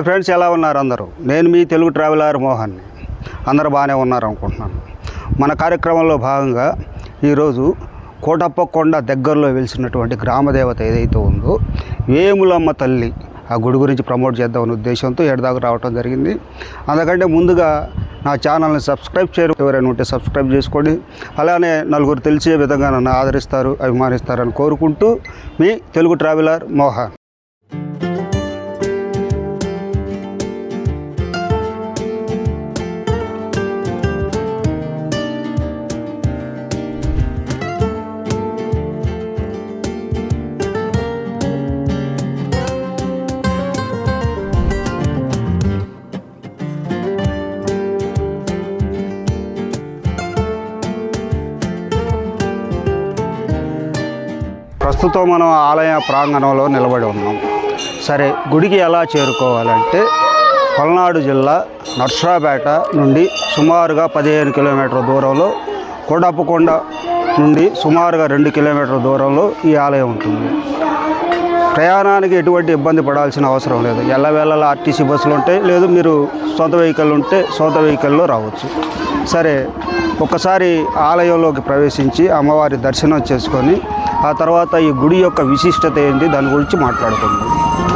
Hi friends ఎలా ఉన్నారు అందరూ? నేను మీ తెలుగు ట్రావెలర్ మోహన్ని అందరూ బాగానే ఉన్నారు అనుకుంటున్నాను. మన కార్యక్రమంలో భాగంగా ఈరోజు కోటప్ప కొండ దగ్గరలో వెలిసినటువంటి గ్రామదేవత ఏదైతే ఉందో వేములమ్మ తల్లి ఆ గుడి గురించి ప్రమోట్ చేద్దామనే ఉద్దేశంతో ఎడదాకా రావడం జరిగింది. అందుకంటే ముందుగా నా ఛానల్ని సబ్స్క్రైబ్ చేయరు ఎవరైనా ఉంటే సబ్స్క్రైబ్ చేసుకోండి. అలానే నలుగురు తెలిసే విధంగా నన్ను ఆదరిస్తారు అభిమానిస్తారని కోరుకుంటూ మీ తెలుగు ట్రావెలర్ మోహన్. ప్రస్తుతం మనం ఆలయ ప్రాంగణంలో నిలబడి ఉన్నాం. సరే గుడికి ఎలా చేరుకోవాలంటే పల్నాడు జిల్లా నర్సరాపేట నుండి సుమారుగా పదిహేను కిలోమీటర్ల దూరంలో కోడప్పకొండ నుండి సుమారుగా రెండు కిలోమీటర్ల దూరంలో ఈ ఆలయం ఉంటుంది. ప్రయాణానికి ఎటువంటి ఇబ్బంది పడాల్సిన అవసరం లేదు. ఎల్లవేళలా ఆర్టీసీ బస్సులు ఉంటాయి లేదు మీరు సొంత వెహికల్ ఉంటే సొంత వెహికల్లో రావచ్చు. సరే ఒకసారి ఆలయంలోకి ప్రవేశించి అమ్మవారి దర్శనం చేసుకొని ఆ తర్వాత ఈ గుడి యొక్క విశిష్టత ఏంటి? దాని గురించి మాట్లాడుకుందాం.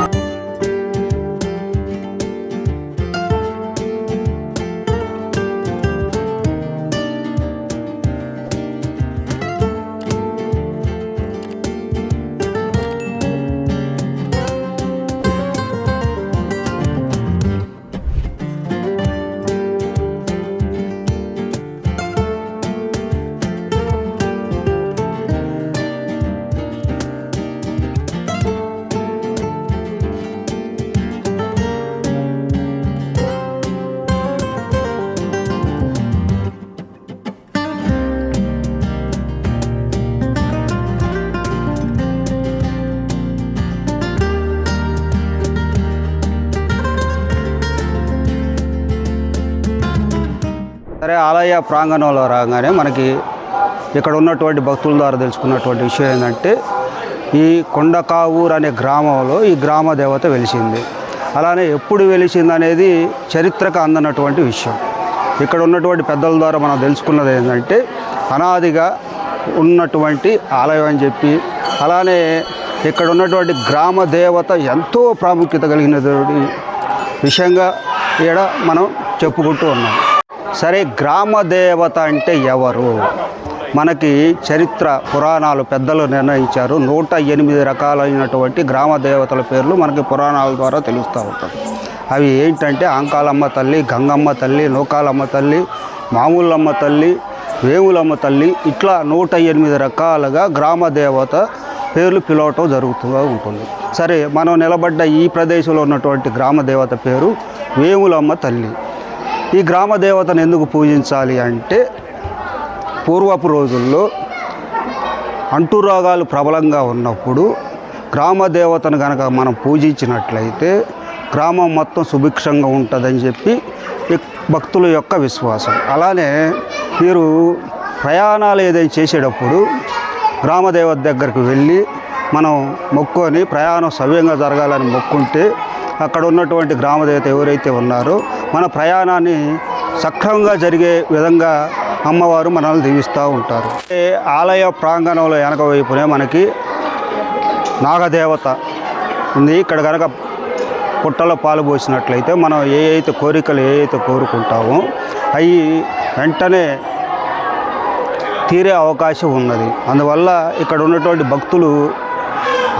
సరే ఆలయ ప్రాంగణంలో రాగానే మనకి ఇక్కడ ఉన్నటువంటి భక్తుల ద్వారా తెలుసుకున్నటువంటి విషయం ఏంటంటే ఈ కొండకావూరు అనే గ్రామంలో ఈ గ్రామ దేవత వెలిసింది. అలానే ఎప్పుడు వెలిసింది అనేది చరిత్రకు అందనటువంటి విషయం. ఇక్కడ ఉన్నటువంటి పెద్దల ద్వారా మనం తెలుసుకున్నది ఏంటంటే అనాదిగా ఉన్నటువంటి ఆలయం అని చెప్పి అలానే ఇక్కడ ఉన్నటువంటి గ్రామ దేవత ఎంతో ప్రాముఖ్యత కలిగినటువంటి విషయంగా ఇక్కడ మనం చెప్పుకుంటూ ఉన్నాం. సరే గ్రామ దేవత అంటే ఎవరు? మనకి చరిత్ర పురాణాలు పెద్దలు నిర్ణయించారు. నూట ఎనిమిది రకాలైనటువంటి గ్రామ దేవతల పేర్లు మనకి పురాణాల ద్వారా తెలుస్తూ ఉంటాయి. అవి ఏంటంటే ఆంకాలమ్మ తల్లి గంగమ్మ తల్లి నూకాలమ్మ తల్లి మామూలమ్మ తల్లి వేములమ్మ తల్లి ఇట్లా నూట ఎనిమిది రకాలుగా గ్రామ దేవత పేర్లు పిలవటం జరుగుతూ ఉంటుంది. సరే మనం నిలబడ్డ ఈ ప్రదేశంలో ఉన్నటువంటి గ్రామ దేవత పేరు వేములమ్మ తల్లి. ఈ గ్రామ దేవతను ఎందుకు పూజించాలి అంటే పూర్వపు రోజుల్లో అంటురోగాలు ప్రబలంగా ఉన్నప్పుడు గ్రామ దేవతను కనుక మనం పూజించినట్లయితే గ్రామం మొత్తం సుభిక్షంగా ఉంటుందని చెప్పి భక్తుల యొక్క విశ్వాసం. అలానే మీరు ప్రయాణాలు ఏదైనా చేసేటప్పుడు గ్రామదేవత దగ్గరికి వెళ్ళి మనం మొక్కుని ప్రయాణం సవ్యంగా జరగాలని మొక్కుంటే అక్కడ ఉన్నటువంటి గ్రామదేవత ఎవరైతే ఉన్నారో మన ప్రయాణాన్ని సక్రమంగా జరిగే విధంగా అమ్మవారు మనల్ని దీవిస్తూ ఉంటారు. ఆలయ ప్రాంగణంలో వెనక వైపునే మనకి నాగదేవత ఉంది. ఇక్కడ కనుక పుట్టలో పాలు పోసినట్లయితే మనం ఏ అయితే కోరికలు ఏ అయితే కోరుకుంటామో అవి వెంటనే తీరే అవకాశం ఉన్నది. అందువల్ల ఇక్కడ ఉన్నటువంటి భక్తులు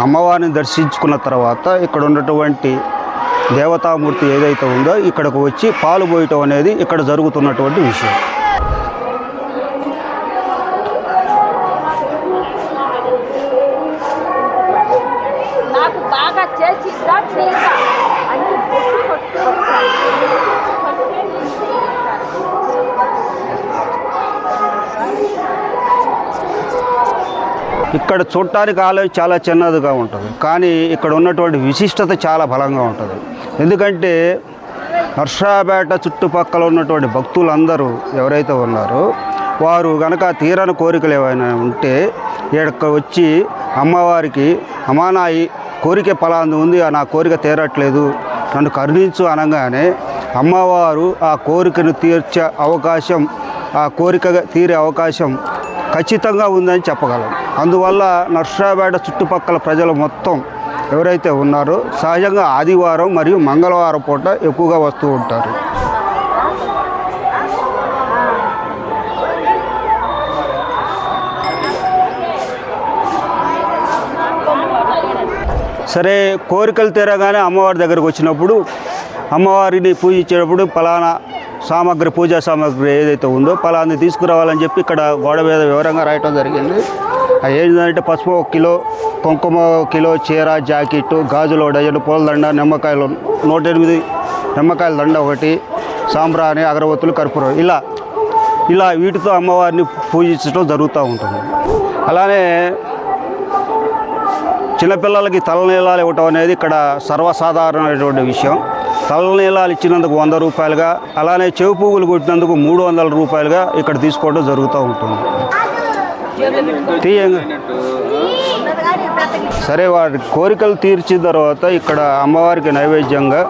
అమ్మవారిని దర్శించుకున్న తర్వాత ఇక్కడ ఉన్నటువంటి దేవతామూర్తి ఏదైతే ఉందో ఇక్కడకు వచ్చి పాలు పోయటం అనేది ఇక్కడ జరుగుతున్నటువంటి విషయం. ఇక్కడ చూడటానికి ఆలయం చాలా చిన్నదిగా ఉంటుంది. కానీ ఇక్కడ ఉన్నటువంటి విశిష్టత చాలా బలంగా ఉంటుంది. ఎందుకంటే నర్సాపేట చుట్టుపక్కల ఉన్నటువంటి భక్తులందరూ ఎవరైతే ఉన్నారో వారు గనక తీరని కోరికలు ఏవైనా ఉంటే ఇక్కడ వచ్చి అమ్మవారికి అమానాయి కోరిక ఫలాంది ఉంది ఆ నా కోరిక తీరట్లేదు నన్ను కరుణించు అనగానే అమ్మవారు ఆ కోరికను తీర్చే అవకాశం ఆ కోరిక తీరే అవకాశం ఖచ్చితంగా ఉందని చెప్పగలం. అందువల్ల నర్సరాపేట చుట్టుపక్కల ప్రజలు మొత్తం ఎవరైతే ఉన్నారో సహజంగా ఆదివారం మరియు మంగళవారం పూట ఎక్కువగా వస్తూ ఉంటారు. సరే కోరికలు తీరగానే అమ్మవారి దగ్గరకు వచ్చినప్పుడు అమ్మవారిని పూజించేటప్పుడు ఫలానా సామాగ్రి పూజా సామాగ్రి ఏదైతే ఉందో ఫలాన్ని తీసుకురావాలని చెప్పి ఇక్కడ గోడ మీద వివరంగా రాయటం జరిగింది. అది ఏంటంటే పసుపు ఒక కిలో కుంకుమ ఒక కిలో చీర జాకెట్ గాజులు డజన్ పూలదండ నిమ్మకాయలు నూట ఎనిమిది నిమ్మకాయల దండ ఒకటి సాంబ్రాణి అగరబత్తులు కర్పూరం ఇలా ఇలా వీటితో అమ్మవారిని పూజించడం జరుగుతూ ఉంటుంది. అలానే చిన్నపిల్లలకి తలనీలాలు ఇవ్వటం అనేది ఇక్కడ సర్వసాధారణమైనటువంటి విషయం. తలనీలాలు ఇచ్చినందుకు వంద రూపాయలుగా అలానే చెవి పువ్వులు కొట్టినందుకు మూడు వందల రూపాయలుగా ఇక్కడ తీసుకోవడం జరుగుతూ ఉంటుంది. తీయంగా. సరే వారి కోరికలు తీర్చిన తర్వాత ఇక్కడ అమ్మవారికి నైవేద్యంగా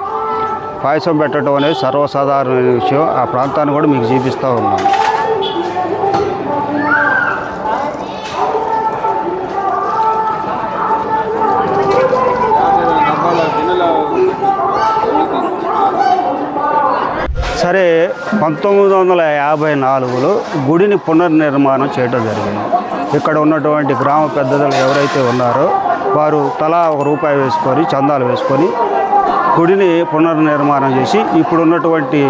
పాయసం పెట్టడం అనేది సర్వసాధారణమైన విషయం. ఆ ప్రాంతాన్ని కూడా మీకు చూపిస్తూ ఉన్నాను. సరే పంతొమ్మిది వందల యాభై నాలుగులో గుడిని పునర్నిర్మాణం చేయడం జరిగింది. ఇక్కడ ఉన్నటువంటి గ్రామ పెద్దలు ఎవరైతే ఉన్నారో వారు తలా ఒక రూపాయి వేసుకొని చందాలు వేసుకొని గుడిని పునర్నిర్మాణం చేసి ఇప్పుడు ఉన్నటువంటి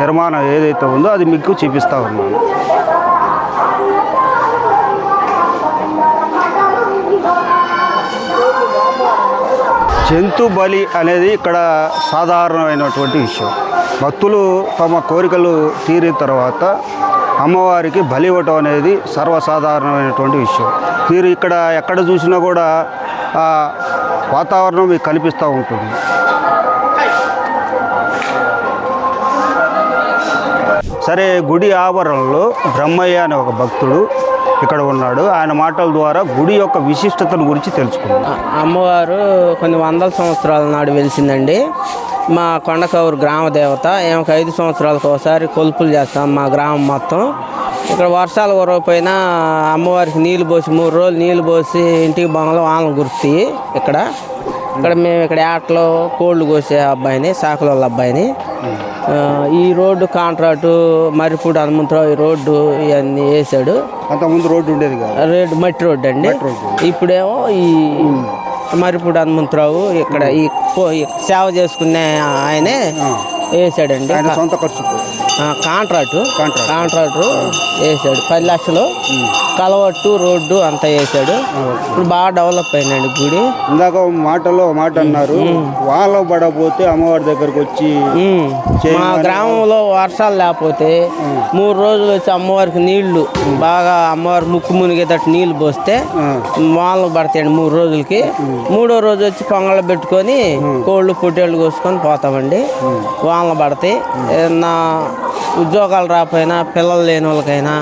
నిర్మాణం ఏదైతే ఉందో అది మీకు చూపిస్తూ ఉన్నాను. జంతు బలి అనేది ఇక్కడ సాధారణమైనటువంటి విషయం. భక్తులు తమ కోరికలు తీరిన తర్వాత అమ్మవారికి బలి ఇవ్వటం అనేది సర్వసాధారణమైనటువంటి విషయం. మీరు ఇక్కడ ఎక్కడ చూసినా కూడా వాతావరణం మీకు కనిపిస్తూ ఉంటుంది. సరే గుడి ఆవరణలో బ్రహ్మయ్య అనే ఒక భక్తుడు ఇక్కడ ఉన్నాడు. ఆయన మాటల ద్వారా గుడి యొక్క విశిష్టతను గురించి తెలుసుకున్నాం అమ్మవారు కొన్ని వందల సంవత్సరాల నాడు వెలిసిందండి. మా కొండకౌరు గ్రామ దేవత ఏమొక ఐదు సంవత్సరాలకు ఒకసారి కొలుపులు చేస్తాం మా గ్రామం మొత్తం. ఇక్కడ వర్షాలు కురవపోయినా అమ్మవారికి నీళ్ళు పోసి మూడు రోజులు నీళ్ళు పోసి ఇంటికి బంగళం వానలు కురుస్తాయి ఇక్కడ. ఇక్కడ మేము ఇక్కడ ఆటలో కోళ్ళు కోసే అబ్బాయిని సాకుల అబ్బాయిని. ఈ రోడ్డు కాంట్రాక్టు మరిపూడి హనుమంతరావు ఈ రోడ్డు ఇవన్నీ వేసాడు. అంతకుముందు రోడ్డు ఉండేది కాదు. రోడ్డు మట్టి రోడ్డు అండి. ఇప్పుడేమో ఈ మరిపూడి హనుమంతరావు ఇక్కడ ఈ సేవ చేసుకునే ఆయనే వేసాడండి. సొంత ఖర్చుతో. ఆ, కాంట్రాక్టు కాంట్రాక్ట్. వేసాడు. పది లక్షలు. కలవట్టు రోడ్డు అంతా వేసాడు. ఇప్పుడు బాగా డెవలప్ అయిందండి గుడి. ఇందాక మాటలో మాట అన్నారు. వాళ్ళ పడపోతే అమ్మవారి దగ్గరకు వచ్చి మా గ్రామంలో వర్షాలు లేకపోతే మూడు రోజులు వచ్చి అమ్మవారికి నీళ్ళు బాగా అమ్మవారి ముక్కు మునిగేటట్టు నీళ్ళు పోస్తే మామూలు పడతాయండి మూడు రోజులకి. మూడో రోజు వచ్చి పొంగళ్ళు పెట్టుకొని కోళ్ళు పొట్టేళ్ళు కోసుకొని పోతామండి. వానలు పడతాయి ఏదన్నా ఉద్యోగాలు రాకపోయినా పిల్లలు లేని వాళ్ళకైనా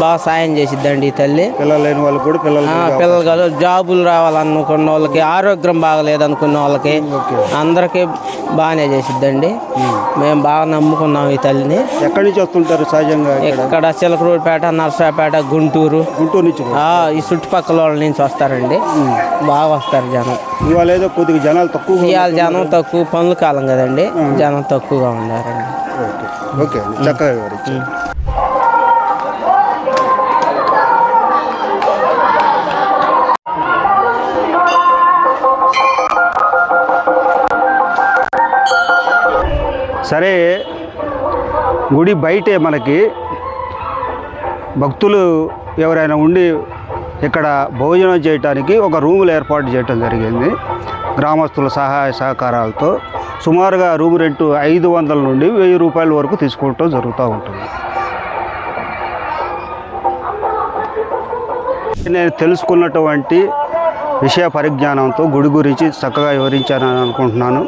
బాగా సాయం చేసిద్దండి ఈ తల్లి. పిల్లలు లేని వాళ్ళకి కూడా పిల్లలు పిల్లలు కాదు జాబులు రావాలనుకున్న వాళ్ళకి ఆరోగ్యం బాగలేదనుకున్న వాళ్ళకి అందరికీ బాగానే చేసిద్దండి. మేము బాగా నమ్ముకున్నాం ఈ తల్లిని. ఎక్కడి నుంచి వస్తుంటారు సహజంగా ఇక్కడ? చిలకరూరుపేట నర్సాపేట గుంటూరు. గుంటూరు నుంచి ఈ చుట్టుపక్కల వాళ్ళ నుంచి వస్తారండి. బాగా వస్తారు జనం. ఇవాళ ఏదో కొద్దిగా జనాలు తక్కువ ఇవాళ జనం తక్కువ పనుల కాలం కదండి. జనం తక్కువగా ఉన్నారండి ఓకే. ఓకే అండి. చక్కగా వివరించారు సరే గుడి బయటే మనకి భక్తులు ఎవరైనా ఉండి ఇక్కడ భోజనం చేయడానికి ఒక రూములు ఏర్పాటు చేయడం జరిగింది గ్రామస్తుల సహాయ సహకారాలతో సుమారుగా రూమ్ రెంట్ ఐదు వందల నుండి వెయ్యి రూపాయల వరకు తీసుకోవటం జరుగుతూ ఉంటుంది. నేను తెలుసుకున్నటువంటి విషయ పరిజ్ఞానంతో గుడి గురించి చక్కగా వివరించానని అనుకుంటున్నాను.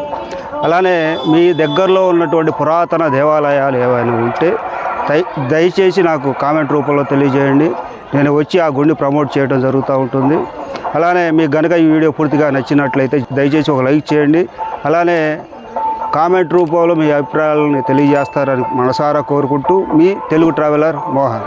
అలానే మీ దగ్గరలో ఉన్నటువంటి పురాతన దేవాలయాలు ఏవైనా ఉంటే దయ దయచేసి నాకు కామెంట్ రూపంలో తెలియజేయండి. నేను వచ్చి ఆ గుడిని ప్రమోట్ చేయడం జరుగుతూ ఉంటుంది. అలానే మీకు కనుక ఈ వీడియో పూర్తిగా నచ్చినట్లయితే దయచేసి ఒక లైక్ చేయండి. అలానే కామెంట్ రూపంలో మీ అభిప్రాయాలను తెలియజేస్తారని మనసారా కోరుకుంటూ మీ తెలుగు ట్రావెలర్ మోహన్.